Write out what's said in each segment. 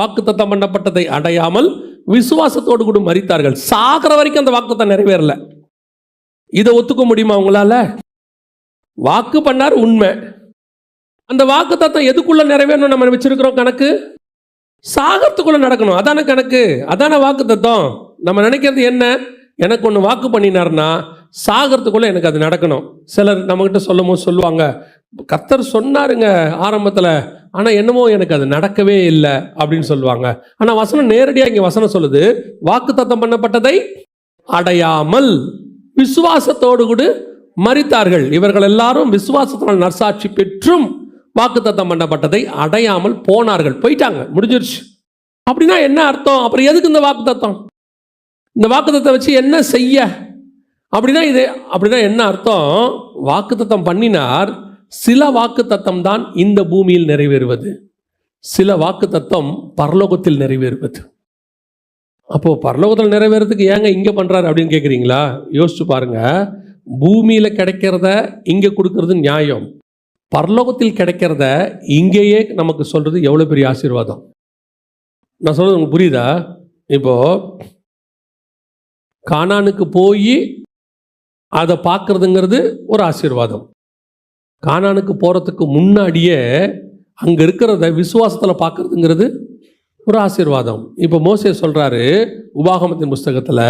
வாக்கு தத்தம் பண்ணப்பட்டதை அடையாமல் விசுவாசத்தோடு கூட மறித்தார்கள் சாகிற வரைக்கும் அந்த வாக்குத்தம் நிறைவேறல. இதை ஒத்துக்க முடியுமா உங்களால? வாக்கு பண்ணார் உண்மை. அந்த வாக்கு தத்தம் எதுக்குள்ள நிறைவேறணும் நம்ம வச்சிருக்கிறோம் கணக்கு? சாகத்துக்குள்ள நடக்கணும். அதான கணக்கு? அதான வாக்கு தத்தம் நம்ம நினைக்கிறது என்ன? எனக்கு ஒன்று வாக்கு பண்ணினார்னா சாகறதுக்குள்ள எனக்கு அது நடக்கணும். சிலர் நம்மகிட்ட சொல்லும் போது சொல்லுவாங்க கத்தர் சொன்னாருங்க ஆரம்பத்தில் ஆனால் என்னமோ எனக்கு அது நடக்கவே இல்லை அப்படின்னு சொல்லுவாங்க. ஆனால் வசனம் நேரடியாக இங்கே வசனம் சொல்லுது வாக்கு தத்தம் பண்ணப்பட்டதை அடையாமல் விசுவாசத்தோடு கூட மறித்தார்கள் இவர்கள் எல்லாரும் விசுவாசத்தினால் நர்சாட்சி பெற்றும் வாக்குத்தத்தம் பண்ணப்பட்டதை அடையாமல் போனார்கள். போயிட்டாங்க முடிஞ்சிருச்சு. அப்படின்னா என்ன அர்த்தம்? அப்புறம் எதுக்கு இந்த வாக்குத்தத்தம்? இந்த வாக்குத்தத்தை வச்சு என்ன செய்ய? அப்படின்னா இது அப்படின்னா என்ன அர்த்தம்? வாக்குத்தத்தம் பண்ணினார் சில வாக்குத்தத்தம் தான் இந்த பூமியில் நிறைவேறுவது. சில வாக்குத்தத்தம் பரலோகத்தில் நிறைவேறுவது. அப்போ பரலோகத்தில் நிறைவேறதுக்கு ஏங்க இங்கே பண்றாரு அப்படின்னு கேட்குறீங்களா யோசிச்சு பாருங்க. பூமியில கிடைக்கிறத இங்கே கொடுக்கறது நியாயம். பரலோகத்தில் கிடைக்கிறத இங்கேயே நமக்கு சொல்றது எவ்வளோ பெரிய ஆசீர்வாதம்? நான் சொல்றது உங்களுக்கு புரியுதா? இப்போ கானானுக்கு போய் அதை பார்க்கறதுங்கிறது ஒரு ஆசீர்வாதம். கானானுக்கு போகிறதுக்கு முன்னாடியே அங்கே இருக்கிறத விசுவாசத்தில் பார்க்கறதுங்கிறது ஒரு ஆசீர்வாதம். இப்போ மோசே சொல்கிறாரு உபாகமத்தின் புஸ்தகத்தில்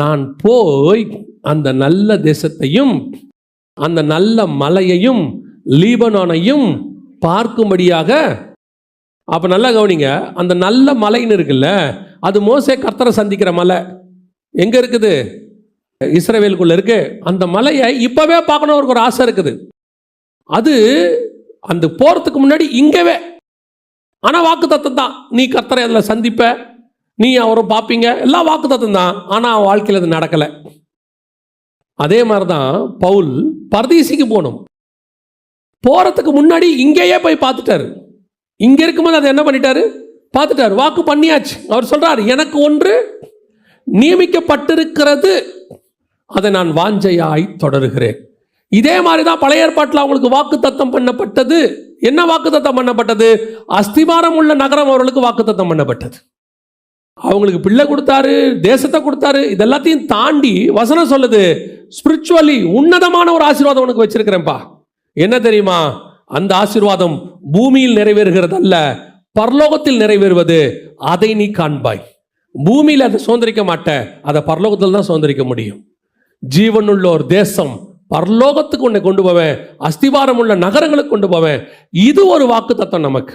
நான் போய் அந்த நல்ல தேசத்தையும் அந்த நல்ல மலையையும் லீபனானையும் பார்க்கும்படியாக அப்போ நல்லா கவனிங்க அந்த நல்ல மலைன்னு இருக்குல்ல அது மோசே கர்த்தரை சந்திக்கிற மலை. எங்கே இருக்குது? இஸ்ரேவேலுக்குள்ளே இருக்குது அந்த மலையை இப்போவே பார்க்கணும் அவருக்கு ஒரு ஆசை இருக்குது. அது அந்த போகிறதுக்கு முன்னாடி இங்கவே. ஆனால் வாக்கு தத்தம் தான். நீ கத்தரை அதில் சந்திப்ப. நீ அவரும் பார்ப்பீங்க. எல்லாம் வாக்கு தத்தம் தான் ஆனால் வாழ்க்கையில் அது நடக்கலை. அதே மாதிரி தான் பவுல் பரதீசிக்கு போகணும். போகிறதுக்கு முன்னாடி இங்கேயே போய் பார்த்துட்டாரு. இங்கே இருக்கும்போது அதை என்ன பண்ணிட்டாரு? பார்த்துட்டாரு. வாக்கு பண்ணியாச்சு. அவர் சொல்கிறார் எனக்கு ஒன்று நியமிக்கப்பட்டிருக்கிறது. அதை நான் வாஞ்சையாய் தொடருகிறேன். இதே மாதிரி தான் பழைய ஏற்பாட்டில் அவங்களுக்கு வாக்கு தத்தம் பண்ணப்பட்டது. என்ன வாக்கு தத்தம் பண்ணப்பட்டது? அஸ்திபாரம் உள்ள நகரம் அவர்களுக்கு வாக்கு தத்தம் பண்ணப்பட்டது. அவங்களுக்கு பிள்ளை கொடுத்தாரு தேசத்தை கொடுத்தாரு இதெல்லாத்தையும் தாண்டி வசனம் சொல்லுது. ஸ்பிரிச்சுவலி உன்னதமான ஒரு ஆசீர்வாதம் உனக்கு வச்சிருக்கிறேன்ப்பா. என்ன தெரியுமா? அந்த ஆசீர்வாதம் பூமியில் நிறைவேறுகிறது அல்ல பரலோகத்தில் நிறைவேறுவது அதை நீ காண்பாய். பூமியில் அதை சுதந்திரிக்க மாட்ட அதை பரலோகத்தில் தான் சுதந்திரிக்க முடியும். ஜீவனுள்ள ஒரு தேசம் பரலோகத்துக்கு உன்னை கொண்டு போவேன் அஸ்திவாரம் உள்ள நகரங்களுக்கு கொண்டு போவேன். இது ஒரு வாக்கு தத்துவம் நமக்கு.